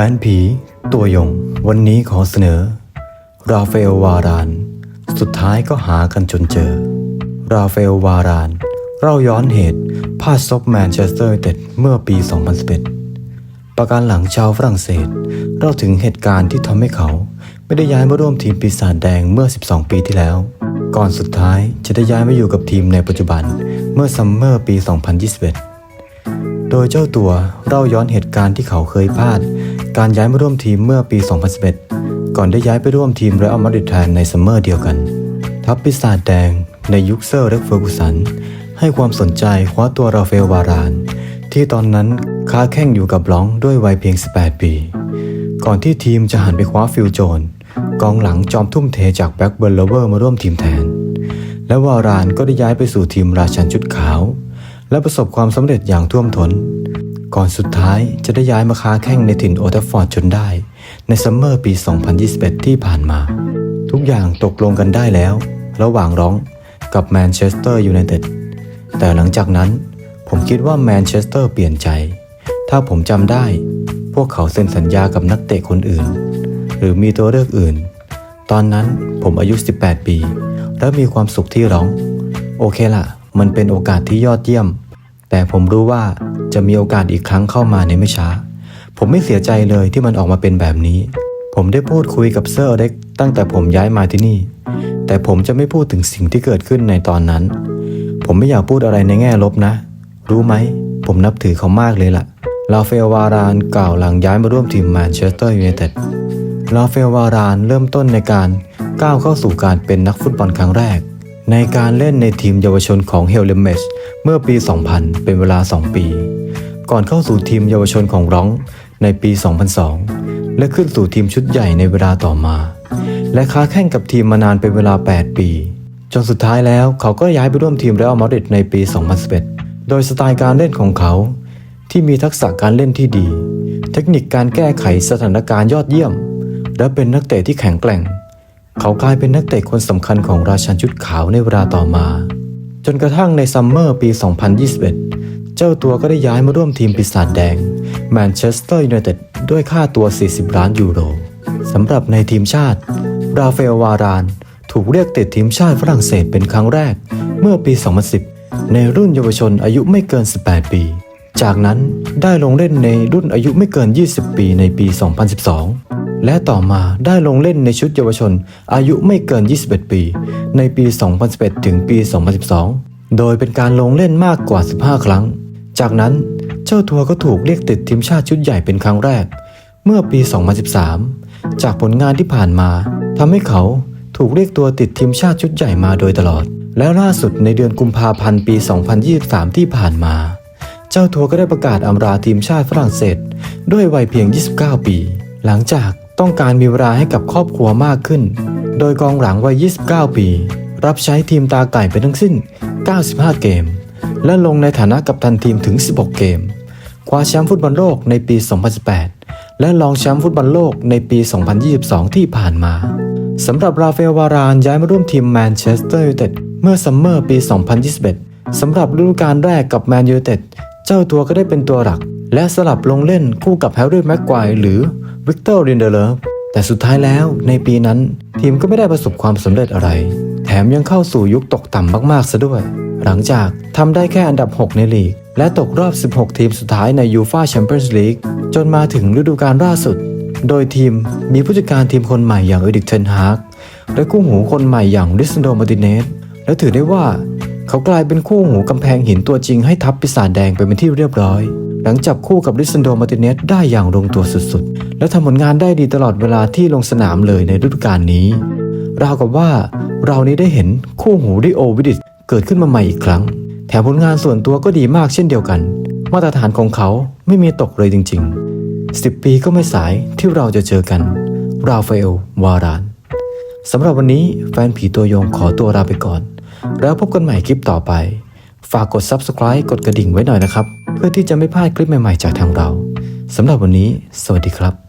แฟนผี ตัวยง วันนี้ขอเสนอ ราฟาเอลวาราน สุดท้ายก็หากันจนเจอ ราฟาเอลวารานเราย้อนเหตุพลาดซบแมนเชสเตอร์เต็ดเมื่อปี 2011 ประการหลังชาวฝรั่งเศสเราถึงเหตุการณ์ที่ทำให้เขา ไม่ได้ย้ายมาร่วมทีมปีศาจแดงเมื่อ 12 ปีที่แล้ว ก่อนสุดท้ายจะได้ย้ายมาอยู่กับทีมในปัจจุบันเมื่อซัมเมอร์ปี 2021 โดยเจ้าตัวเล่าย้อนเหตุการณ์ที่เขาเคยพลาด การย้ายมาร่วมทีมเมื่อปี 2011 ก่อนได้ย้ายไปร่วมทีมเรอัลมาดริดแทนในซัมเมอร์เดียวกัน ทัพปีศาจแดงในยุคเซอร์เล็กเฟอร์กูสัน ให้ความสนใจคว้าตัวราฟาเอลวาราน ที่ตอนนั้นค้าแข่งอยู่กับล็องด้วยวัยเพียง 18 ปี ก่อนที่ทีมจะหันไปคว้าฟิลโจน กองหลังจอมทุ่มเทจากแบ็กเบิร์ลเลเวอร์มาร่วมทีมแทน และวารานก็ได้ย้ายไปสู่ทีมราชันชุดขาว และประสบความสำเร็จอย่างท่วมท้น ก่อนสุดท้ายจะได้ย้ายมาค้าแข่งในถิ่นโอทัฟฟอร์ดจนได้ ในซัมเมอร์ปี 2021 ที่ผ่านมา ทุกอย่างตกลงกันได้แล้ว ระหว่างร้องกับแมนเชสเตอร์ยูไนเต็ดแต่หลังจากนั้น ผมคิดว่าแมนเชสเตอร์เปลี่ยนใจ ถ้าผมจำได้ พวกเขาเซ็นสัญญากับนักเตะคนอื่น หรือมีตัวเลือกอื่น ตอนนั้นผมอายุ 18 ปี และมีความสุขที่ร้อง โอเคล่ะ มันเป็นโอกาสที่ยอดเยี่ยม แต่ผมรู้ว่าจะมีโอกาสอีกครั้งเข้ามาในไม่ช้า ผมไม่เสียใจเลยที่มันออกมาเป็นแบบนี้ ผมได้พูดคุยกับเซอร์เล็กตั้งแต่ผมย้ายมาที่นี่ แต่ผมจะไม่พูดถึงสิ่งที่เกิดขึ้นในตอนนั้น ผมไม่อยากพูดอะไรในแง่ลบนะ รู้ไหม ผมนับถือเขามากเลยล่ะ ลาเฟลวารานกล่าวหลังย้ายมาร่วมทีมแมนเชสเตอร์ยูไนเต็ด ลาเฟลวารานเริ่มต้นในการก้าวเข้าสู่การเป็นนักฟุตบอลครั้งแรก ในการเล่นในทีมเยาวชนของเฮลเลมเมชเมื่อปี 2000 เป็นเวลา 2 ปี ก่อนเข้าสู่ทีมเยาวชนของร้องในปี 2002 และขึ้นสู่ทีมชุดใหญ่ในเวลาต่อมา และค้าแข่งกับทีมมานานเป็นเวลา 8 ปี จนสุดท้ายแล้วเขาก็ย้ายไปร่วมทีมเรอัลมาดริดในปี 2011 โดยสไตล์การเล่นของเขา ที่มีทักษะการเล่นที่ดี เทคนิคการแก้ไขสถานการณ์ยอดเยี่ยม และเป็นนักเตะที่แข็งแกร่ง เขากลายเป็นนักเตะคนสำคัญของราชันชุดขาวในเวลาต่อมา จนกระทั่งในซัมเมอร์ปี 2021 เจ้าตัวก็ได้ย้ายมาร่วมทีมปีศาจแดงแมนเชสเตอร์ยูไนเต็ดด้วยค่าตัว 40 ล้านยูโรสำหรับในทีมชาติ ราเอลวาราน ถูกเรียกติดทีมชาติฝรั่งเศสเป็นครั้งแรก เมื่อปี 2010 ในรุ่นเยาวชนอายุไม่เกิน 18 ปี จากนั้นได้ลงเล่นในรุ่นอายุไม่เกิน 20 ปีในปี 2012 และต่อมาได้ลงเล่นในชุดเยาวชน อายุไม่เกิน 21 ปี ในปี 2011 ถึงปี 2012 โดยเป็นการลงเล่นมากกว่า 15 ครั้ง จากนั้นเจ้าตัวก็ถูกเรียกติดทีมชาติชุดใหญ่เป็นครั้งแรก เมื่อปี 2013 จากผลงานที่ผ่านมาทำให้เขาถูกเรียกตัวติดทีมชาติชุดใหญ่มาโดยตลอด แล้วล่าสุดในเดือนกุมภาพันธ์ปี 2023 ที่ผ่านมา เจ้าตัวก็ได้ประกาศอำลาทีมชาติฝรั่งเศส ด้วยวัยเพียง 29 ปี หลังจาก ต้องการมีเวลาให้กับครอบครัวมากขึ้น โดยกองหลังวัย 29 ปี รับใช้ทีมตาไก่ไปทั้งสิ้น 95 เกม และลงในฐานะกัปตันทีมถึง 16 เกม คว้าแชมป์ฟุตบอลโลกในปี 2018 และรองแชมป์ฟุตบอลโลกในปี 2022 ที่ผ่านมาสำหรับราฟาเอลวารานย้ายมาร่วมทีมแมนเชสเตอร์ยูไนเต็ดเมื่อซัมเมอร์ปี 2021 สำหรับฤดูกาลแรกกับแมนยูไนเต็ด เจ้าตัวก็ได้เป็นตัวหลัก และสลับลงเล่นคู่กับแฮร์รี่แม็กควายหรือ วิกเตอร์ลินเดเลฟแต่สุดท้ายแล้วในปีนั้นทีมก็ไม่ได้ประสบความสำเร็จอะไร แถมยังเข้าสู่ยุคตกต่ำมากๆซะด้วย หลังจากทำได้แค่อันดับ 6 ในลีก และตกรอบ 16 ทีมสุดท้ายในยูฟาแชมเปี้ยนส์ลีกจนมาถึงฤดูกาลล่าสุด โดยทีมมีผู้จัดการทีมคนใหม่อย่างเอดิกเทนฮากและคู่หูคนใหม่อย่างริสโดมาติเนสและถือได้ว่า เขากลายเป็นคู่หูกำแพงหินตัวจริงให้ทัพปีศาจแดงไปเป็นที่เรียบร้อย หลังจับคู่กับริสโดมาติเนสได้อย่างลงตัวสุดๆ และทำผลงานได้ดีตลอดเวลาที่ลงสนามเลยในฤดูกาลนี้ ราวกับว่าเรานี้ได้เห็นคู่หูริโอวิดิสเกิดขึ้นมาใหม่อีกครั้ง แถมผลงานส่วนตัวก็ดีมากเช่นเดียวกัน มาตรฐานของเขาไม่มีตกเลยจริง ๆ 10 ปีก็ไม่สายที่เราจะเจอกัน ราฟาเอล วารานสำหรับวันนี้แฟนผีตัวยงขอตัวลาไปก่อน แล้วพบกันใหม่คลิปต่อไป ฝากกด Subscribe กดกระดิ่งไว้หน่อยนะครับ เพื่อที่จะไม่พลาดคลิปใหม่ๆจากทางเราสำหรับวันนี้ สวัสดีครับ